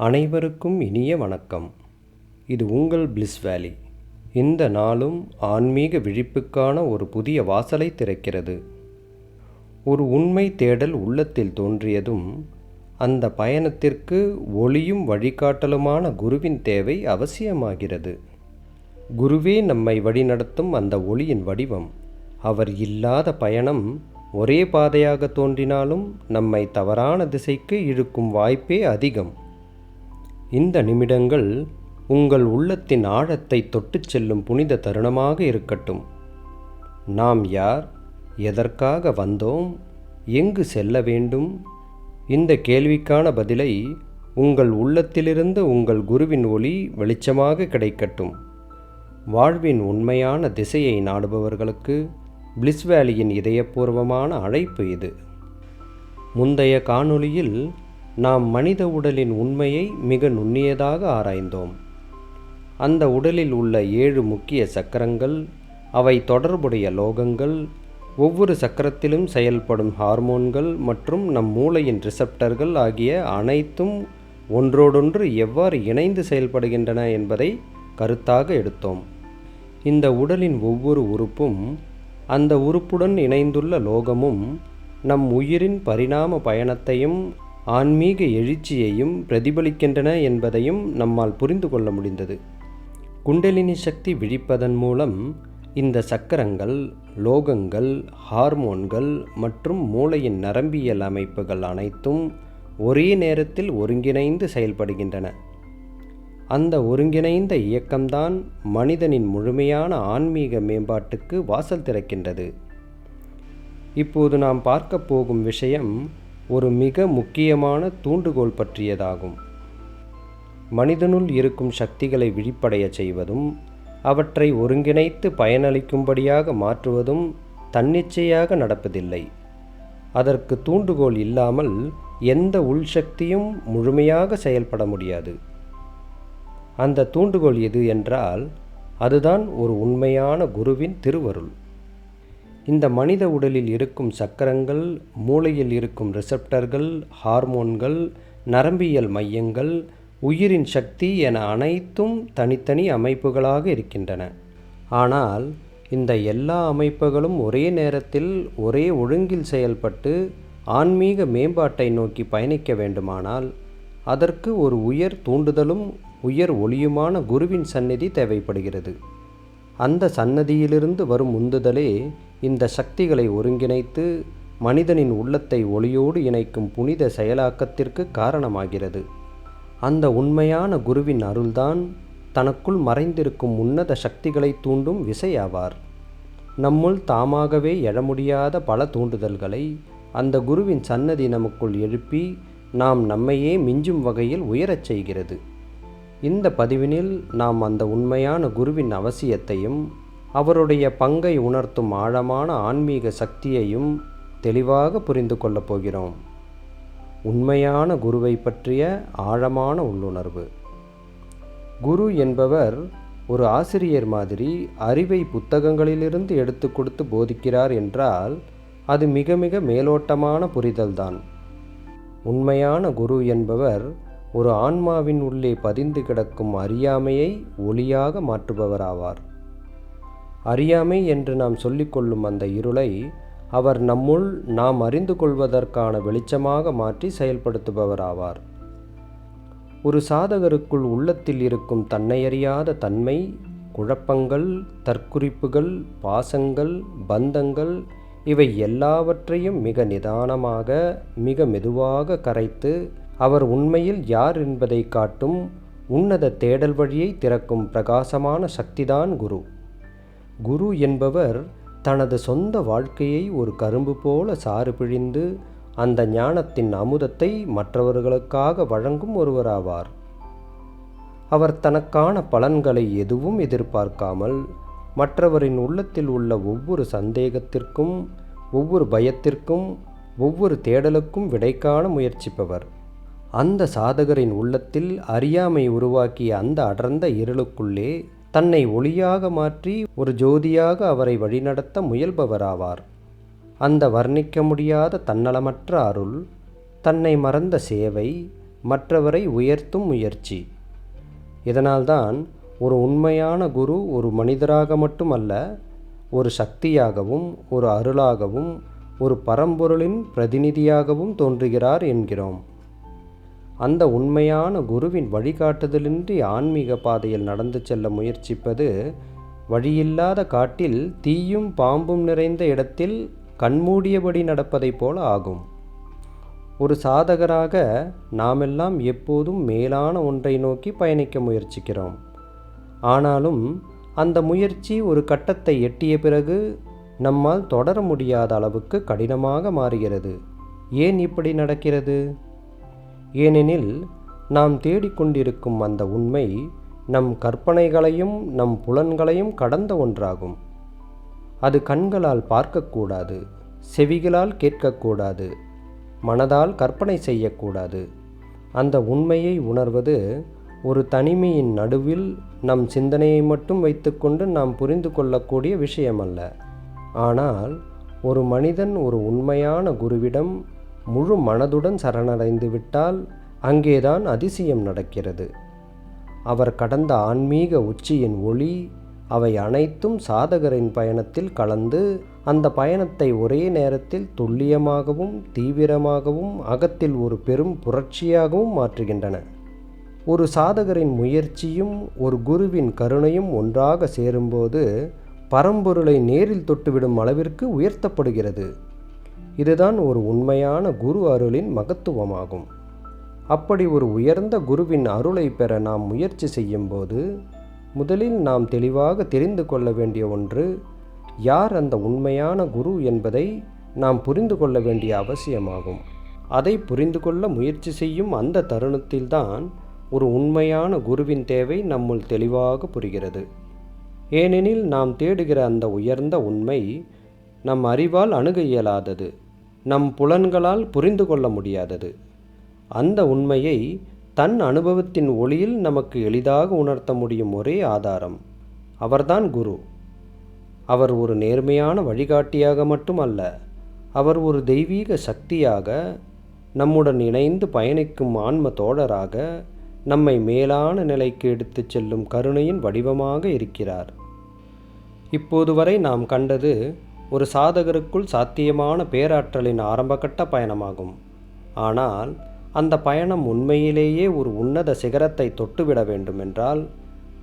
அனைவருக்கும் இனிய வணக்கம். இது உங்கள் பிளிஸ் வேலி இந்த நாளும் ஆன்மீக விழிப்புக்கான ஒரு புதிய வாசலை திறக்கிறது. ஒரு உண்மை தேடல் உள்ளத்தில் தோன்றியதும் அந்த பயணத்திற்கு ஒளியும் வழிகாட்டலுமான குருவின் தேவை அவசியமாகிறது. குருவே நம்மை வழிநடத்தும் அந்த ஒளியின் வடிவம். அவர் இல்லாத பயணம் ஒரே பாதையாக தோன்றினாலும் நம்மை தவறான திசைக்கு இழுக்கும் வாய்ப்பே அதிகம். இந்த நிமிடங்கள் உங்கள் உள்ளத்தின் ஆழத்தை தொட்டுச் செல்லும் புனித தருணமாக இருக்கட்டும். நாம் யார்? எதற்காக வந்தோம்? எங்கு செல்ல வேண்டும்? இந்த கேள்விக்கான பதிலை உங்கள் உள்ளத்திலிருந்து உங்கள் குருவின் ஒளி வெளிச்சமாக கிடைக்கட்டும். வாழ்வின் உண்மையான திசையை நாடுபவர்களுக்கு பிளிஸ் வேலியின் இதயபூர்வமான அழைப்பு இது. முந்தைய காணொளியில் நாம் மனித உடலின் உண்மையை மிக நுண்ணியதாக ஆராய்ந்தோம். அந்த உடலில் உள்ள ஏழு முக்கிய சக்கரங்கள் அவை தொடர்புடைய லோகங்கள் ஒவ்வொரு சக்கரத்திலும் செயல்படும் ஹார்மோன்கள் மற்றும் நம் மூளையின் ரிசப்டர்கள் ஆகிய அனைத்தும் ஒன்றோடொன்று எவ்வாறு இணைந்து செயல்படுகின்றன என்பதை கருத்தாக எடுத்தோம். இந்த உடலின் ஒவ்வொரு உறுப்பும் அந்த உறுப்புடன் இணைந்துள்ள லோகமும் நம் உயிரின் பரிணாம பயணத்தையும் ஆன்மீக எழுச்சியையும் பிரதிபலிக்கின்றன என்பதையும் நம்மால் புரிந்து கொள்ள முடிந்தது. குண்டலினி சக்தி விழிப்பதன் மூலம் இந்த சக்கரங்கள் லோகங்கள் ஹார்மோன்கள் மற்றும் மூளையின் நரம்பியல் அமைப்புகள் அனைத்தும் ஒரே நேரத்தில் ஒருங்கிணைந்து செயல்படுகின்றன. அந்த ஒருங்கிணைந்த இயக்கம்தான் மனிதனின் முழுமையான ஆன்மீக மேம்பாட்டுக்கு வாசல் திறக்கின்றது. இப்போது நாம் பார்க்க போகும் விஷயம் ஒரு மிக முக்கியமான தூண்டுகோல் பற்றியதாகும். மனிதனுள் இருக்கும் சக்திகளை விழிப்படைய செய்வதும் அவற்றை ஒருங்கிணைத்து பயனளிக்கும்படியாக மாற்றுவதும் தன்னிச்சையாக நடப்பதில்லை. அதற்கு தூண்டுகோல் இல்லாமல் எந்த உள்சக்தியும் முழுமையாக செயல்பட முடியாது. அந்த தூண்டுகோல் எது என்றால் அதுதான் ஒரு உண்மையான குருவின் திருவருள். இந்த மனித உடலில் இருக்கும் சக்கரங்கள் மூளையில் இருக்கும் ரிசப்டர்கள் ஹார்மோன்கள் நரம்பியல் மையங்கள் உயிரின் சக்தி என அனைத்தும் தனித்தனி அமைப்புகளாக இருக்கின்றன. ஆனால் இந்த எல்லா அமைப்புகளும் ஒரே நேரத்தில் ஒரே ஒழுங்கில் செயல்பட்டு ஆன்மீக மேம்பாட்டை நோக்கி பயணிக்க வேண்டுமானால் அதற்கு ஒரு உயர் தூண்டுதலும் உயர் ஒளியுமான குருவின் சந்நிதி தேவைப்படுகிறது. அந்த சன்னதியிலிருந்து வரும் உந்துதலே இந்த சக்திகளை ஒருங்கிணைத்து மனிதனின் உள்ளத்தை ஒளியோடு இணைக்கும் புனித செயலாக்கத்திற்கு காரணமாகிறது. அந்த உண்மையான குருவின் அருள்தான் தனக்குள் மறைந்திருக்கும் உன்னத சக்திகளை தூண்டும் விசையாவார். நம்முள் தாமாகவே எழ முடியாத பல தூண்டுதல்களை அந்த குருவின் சன்னதி நமக்குள் எழுப்பி நாம் நம்மையே மிஞ்சும் வகையில் உயரச் செய்கிறது. இந்த பதிவினில் நாம் அந்த உண்மையான குருவின் அவசியத்தையும் அவருடைய பங்கை உணர்த்தும் ஆழமான ஆன்மீக சக்தியையும் தெளிவாக புரிந்து கொள்ளப் போகிறோம். உண்மையான குருவை பற்றிய ஆழமான உள்ளுணர்வு. குரு என்பவர் ஒரு ஆசிரியர் மாதிரி அறிவை புத்தகங்களிலிருந்து எடுத்து கொடுத்து போதிக்கிறார் என்றால் அது மிக மிக மேலோட்டமான புரிதல்தான் உண்மையான குரு என்பவர் ஒரு ஆன்மாவின் உள்ளே பதிந்து கிடக்கும் அறியாமையை ஒளியாக மாற்றுபவராவார். அறியாமை என்று நாம் சொல்லிக்கொள்ளும் அந்த இருளை அவர் நம்முள் நாம் அறிந்து கொள்வதற்கான வெளிச்சமாக மாற்றி செயல்படுத்துபவராவார். ஒரு சாதகருக்குள் உள்ளத்தில் இருக்கும் தன்னையறியாத தன்மை குழப்பங்கள் தற்குறிப்புகள் பாசங்கள் பந்தங்கள் இவை எல்லாவற்றையும் மிக நிதானமாக மிக மெதுவாக கரைத்து அவர் உண்மையில் யார் என்பதை காட்டும் உன்னத தேடல் வழியை திறக்கும் பிரகாசமான சக்திதான் குரு. குரு என்பவர் தனது சொந்த வாழ்க்கையை ஒரு கரும்பு போல சாறு பிழிந்து அந்த ஞானத்தின் அமுதத்தை மற்றவர்களுக்காக வழங்கும் ஒருவராவார். அவர் தனக்கான பலன்களை எதுவும் எதிர்பார்க்காமல் மற்றவரின் உள்ளத்தில் உள்ள ஒவ்வொரு சந்தேகத்திற்கும் ஒவ்வொரு பயத்திற்கும் ஒவ்வொரு தேடலுக்கும் விடை காண முயற்சிப்பவர். அந்த சாதகரின் உள்ளத்தில் அறியாமை உருவாக்கிய அந்த அடர்ந்த இருளுக்குள்ளே தன்னை ஒளியாக மாற்றி ஒரு ஜோதியாக அவரை வழிநடத்த முயல்பவராவார். அந்த வர்ணிக்க முடியாத தன்னலமற்ற அருள் தன்னை மறந்த சேவை மற்றவரை உயர்த்தும் முயற்சி. இதனால்தான் ஒரு உண்மையான குரு ஒரு மனிதராக மட்டுமல்ல ஒரு சக்தியாகவும் ஒரு அருளாகவும் ஒரு பரம்பொருளின் பிரதிநிதியாகவும் தோன்றுகிறார் என்கிறோம். அந்த உண்மையான குருவின் வழிகாட்டுதலின்றி ஆன்மீக பாதையில் நடந்து செல்ல முயற்சிப்பது வழியில்லாத காட்டில் தீயும் பாம்பும் நிறைந்த இடத்தில் கண்மூடியபடி நடப்பதைப் போல ஆகும். ஒரு சாதகராக நாமெல்லாம் எப்போதும் மேலான ஒன்றை நோக்கி பயணிக்க முயற்சிக்கிறோம். ஆனாலும் அந்த முயற்சி ஒரு கட்டத்தை எட்டிய பிறகு நம்மால் தொடர முடியாத அளவுக்கு கடினமாக மாறுகிறது. ஏன் இப்படி நடக்கிறது? ஏனெனில் நாம் தேடிக்கொண்டிருக்கும் அந்த உண்மை நம் கற்பனைகளையும் நம் புலன்களையும் கடந்த ஒன்றாகும். அது கண்களால் பார்க்கக்கூடாது செவிகளால் கேட்கக்கூடாது மனதால் கற்பனை செய்யக்கூடாது. அந்த உண்மையை உணர்வது ஒரு தனிமையின் நடுவில் நம் சிந்தனையை மட்டும் வைத்துக்கொண்டு நாம் புரிந்து கொள்ளக்கூடிய விஷயமல்ல. ஆனால் ஒரு மனிதன் ஒரு உண்மையான குருவிடம் முழு மனதுடன் சரணடைந்து விட்டால் அங்கேதான் அதிசயம் நடக்கிறது. அவர் கடந்த ஆன்மீக உச்சியின் ஒளி அவை அனைத்தும் சாதகரின் பயணத்தில் கலந்து அந்த பயணத்தை ஒரே நேரத்தில் துல்லியமாகவும் தீவிரமாகவும் அகத்தில் ஒரு பெரும் புரட்சியாகவும் மாற்றுகின்றன. ஒரு சாதகரின் முயற்சியும் ஒரு குருவின் கருணையும் ஒன்றாக சேரும்போது பரம்பொருளை நேரில் தொட்டுவிடும் அளவிற்கு உயர்த்தப்படுகிறது. இதுதான் ஒரு உண்மையான குரு அருளின் மகத்துவமாகும். அப்படி ஒரு உயர்ந்த குருவின் அருளை பெற நாம் முயற்சி செய்யும்போது முதலில் நாம் தெளிவாக தெரிந்து கொள்ள வேண்டிய ஒன்று யார் அந்த உண்மையான குரு என்பதை நாம் புரிந்து கொள்ள வேண்டிய அவசியமாகும். அதை புரிந்து கொள்ள முயற்சி செய்யும் அந்த தருணத்தில்தான் ஒரு உண்மையான குருவின் தேவை நம்முள் தெளிவாக புரிகிறது. ஏனெனில் நாம் தேடுகிற அந்த உயர்ந்த உண்மை நம் அறிவால் அணுக இயலாதது நம் புலன்களால் புரிந்து கொள்ள முடியாதது. அந்த உண்மையை தன் அனுபவத்தின் ஒளியில் நமக்கு எளிதாக உணர்த்த முடியும் ஒரே ஆதாரம் அவர்தான் குரு. அவர் ஒரு நேர்மையான வழிகாட்டியாக மட்டுமல்ல அவர் ஒரு தெய்வீக சக்தியாக நம்முடன் இணைந்து பயணிக்கும் ஆன்ம தோழராக நம்மை மேலான நிலைக்கு எடுத்துச் செல்லும் கருணையின் வடிவமாக இருக்கிறார். இப்போது வரை நாம் கண்டது ஒரு சாதகருக்குள் சாத்தியமான பேராற்றலின் ஆரம்பகட்ட பயணமாகும். ஆனால் அந்த பயணம் உண்மையிலேயே ஒரு உன்னத சிகரத்தை தொட்டுவிட வேண்டுமென்றால்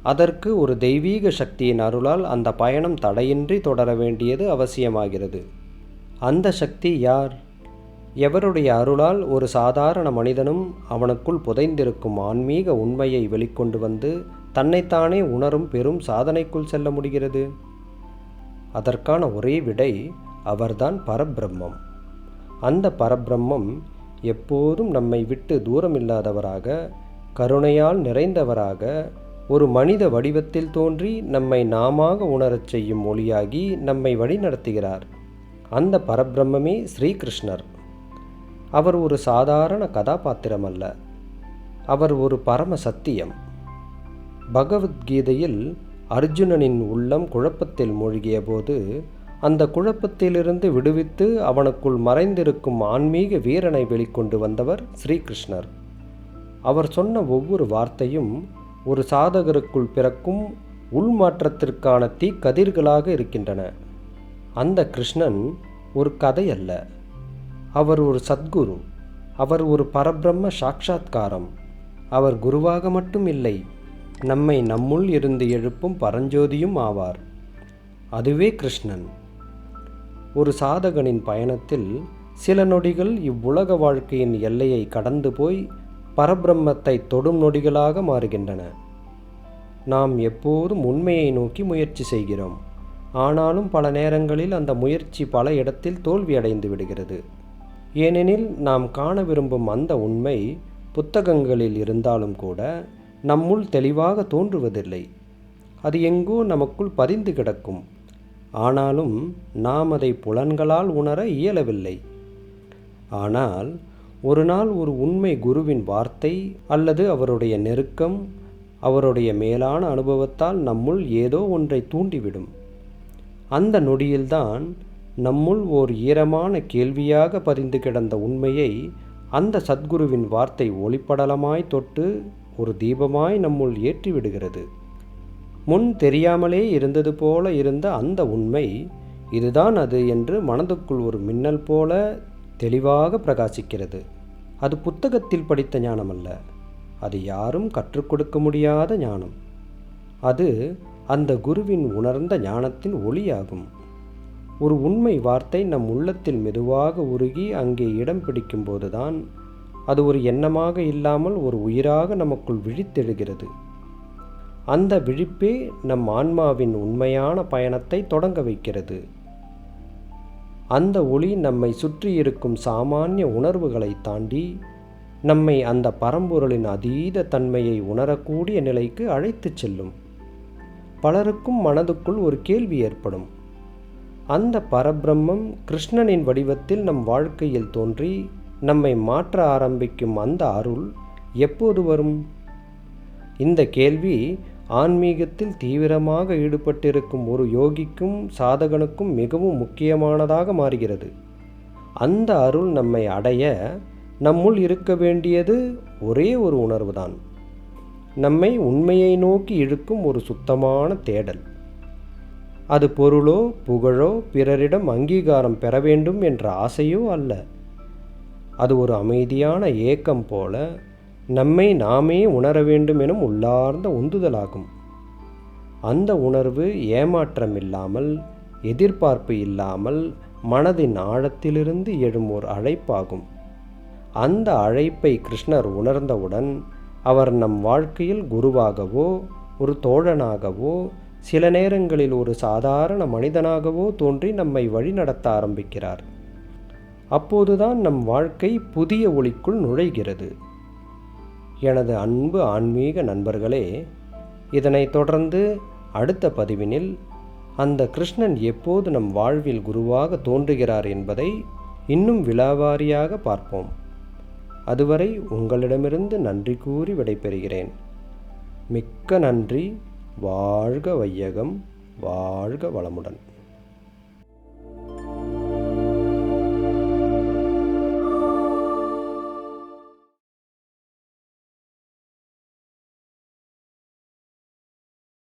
அதற்கு ஒரு தெய்வீக சக்தியின் அருளால் அந்த பயணம் தடையின்றி தொடர வேண்டியது அவசியமாகிறது. அந்த சக்தி யார்? எவருடைய அருளால் ஒரு சாதாரண மனிதனும் அவனுக்குள் புதைந்திருக்கும் ஆன்மீக உண்மையை வெளிக்கொண்டு வந்து தன்னைத்தானே உணரும் பெரும் சாதனைக்குள் செல்ல முடிகிறது? அதற்கான ஒரே விடை அவர்தான் பரபிரம்மம். அந்த பரபிரம்மம் எப்போதும் நம்மை விட்டு தூரமில்லாதவராக கருணையால் நிறைந்தவராக ஒரு மனித வடிவத்தில் தோன்றி நம்மை நாமாக உணரச் செய்யும் மொழியாகி நம்மை வழிநடத்துகிறார். அந்த பரபிரம்மே ஸ்ரீகிருஷ்ணர். அவர் ஒரு சாதாரண கதாபாத்திரம் அல்ல. அவர் ஒரு பரம சத்தியம். பகவத்கீதையில் அர்ஜுனனின் உள்ளம் குழப்பத்தில் மூழ்கியபோது அந்த குழப்பத்திலிருந்து விடுவித்து அவனுக்குள் மறைந்திருக்கும் ஆன்மீக வீரனை வெளிக்கொண்டு வந்தவர் ஸ்ரீகிருஷ்ணர். அவர் சொன்ன ஒவ்வொரு வார்த்தையும் ஒரு சாதகருக்குள் பிறக்கும் உள்மாற்றத்திற்கான தீக்கதிர்களாக இருக்கின்றன. அந்த கிருஷ்ணன் ஒரு கதை அல்ல அவர் ஒரு சத்குரு. அவர் ஒரு பரபிரம்ம சாட்சாத்காரம். அவர் குருவாக மட்டும் இல்லை நம்மை நம்முள் இருந்து எழுப்பும் பரஞ்சோதியும் ஆவார். அதுவே கிருஷ்ணன். ஒரு சாதகனின் பயணத்தில் சில நொடிகள் இவ்வுலக வாழ்க்கையின் எல்லையை கடந்து போய் பரபிரம்மத்தை தொடும் நொடிகளாக மாறுகின்றன. நாம் எப்போதும் உண்மையை நோக்கி முயற்சி செய்கிறோம். ஆனாலும் பல நேரங்களில் அந்த முயற்சி பல இடத்தில் தோல்வியடைந்து விடுகிறது. ஏனெனில் நாம் காண விரும்பும் அந்த உண்மை புத்தகங்களில் இருந்தாலும் கூட நம்முள் தெளிவாக தோன்றுவதில்லை. அது எங்கோ நமக்குள் பதிந்து கிடக்கும். ஆனாலும் நாம் அதை புலன்களால் உணர இயலவில்லை. ஆனால் ஒரு நாள் ஒரு உண்மை குருவின் வார்த்தை அல்லது அவருடைய நெருக்கம் அவருடைய மேலான அனுபவத்தால் நம்முள் ஏதோ ஒன்றை தூண்டிவிடும். அந்த நொடியில்தான் நம்முள் ஓர் ஈரமான கேள்வியாக பதிந்து கிடந்த உண்மையை அந்த சத்குருவின் வார்த்தை ஒளிப்படலமாய் தொட்டு ஒரு தீபமாய் நம்முள் ஏற்றி விடுகிறது. முன் தெரியாமலே இருந்தது போல இருந்த அந்த உண்மை இதுதான் அது என்று மனதுக்குள் ஒரு மின்னல் போல தெளிவாக பிரகாசிக்கிறது. அது புத்தகத்தில் படித்த ஞானம் அல்ல அது யாரும் கற்றுக் கொடுக்க முடியாத ஞானம். அது அந்த குருவின் உணர்ந்த ஞானத்தின் ஒளியாகும். ஒரு உண்மை வார்த்தை நம் உள்ளத்தில் மெதுவாக உருகி அங்கே இடம் பிடிக்கும்போதுதான் அது ஒரு எண்ணமாக இல்லாமல் ஒரு உயிராக நமக்குள் விழித்தெழுகிறது. அந்த விழிப்பே நம் ஆன்மாவின் உண்மையான பயணத்தை தொடங்க வைக்கிறது. அந்த ஒளி நம்மை சுற்றி இருக்கும் சாமானிய உணர்வுகளை தாண்டி நம்மை அந்த பரம்பொருளின் அதீத தன்மையை உணரக்கூடிய நிலைக்கு அழைத்துச் செல்லும். பலருக்கும் மனதுக்குள் ஒரு கேள்வி ஏற்படும். அந்த பரபிரம்மம் கிருஷ்ணனின் வடிவத்தில் நம் வாழ்க்கையில் தோன்றி நம்மை மாற்ற ஆரம்பிக்கும் அந்த அருள் எப்போது வரும்? இந்த கேள்வி ஆன்மீகத்தில் தீவிரமாக ஈடுபட்டிருக்கும் ஒரு யோகிக்கும் சாதகனுக்கும் மிகவும் முக்கியமானதாக மாறுகிறது. அந்த அருள் நம்மை அடைய நம்முள் இருக்க வேண்டியது ஒரே ஒரு உணர்வுதான். நம்மை உண்மையை நோக்கி இழுக்கும் ஒரு சுத்தமான தேடல். அது பொருளோ புகழோ பிறரிடம் அங்கீகாரம் பெற வேண்டும் என்ற ஆசையோ அல்ல. அது ஒரு அமைதியான ஏக்கம் போல நம்மை நாமே உணர வேண்டும் எனும் உள்ளார்ந்த உந்துதலாகும். அந்த உணர்வு ஏமாற்றம் இல்லாமல் எதிர்பார்ப்பு இல்லாமல் மனதின் ஆழத்திலிருந்து எழும் ஒரு அழைப்பாகும். அந்த அழைப்பை கிருஷ்ணர் உணர்ந்தவுடன் அவர் நம் வாழ்க்கையில் குருவாகவோ ஒரு தோழனாகவோ சில நேரங்களில் ஒரு சாதாரண மனிதனாகவோ தோன்றி நம்மை வழிநடத்த ஆரம்பிக்கிறார். அப்போதுதான் நம் வாழ்க்கை புதிய ஒளிக்குள் நுழைகிறது. எனது அன்பு ஆன்மீக நண்பர்களே இதனைத் தொடர்ந்து அடுத்த பதிவினில் அந்த கிருஷ்ணன் எப்போது நம் வாழ்வில் குருவாக தோன்றுகிறார் என்பதை இன்னும் விலாவாரியாக பார்ப்போம். அதுவரை உங்களிடமிருந்து நன்றி கூறி விடைபெறுகிறேன். மிக்க நன்றி வாழ்க வையகம் வாழ்க வளமுடன்.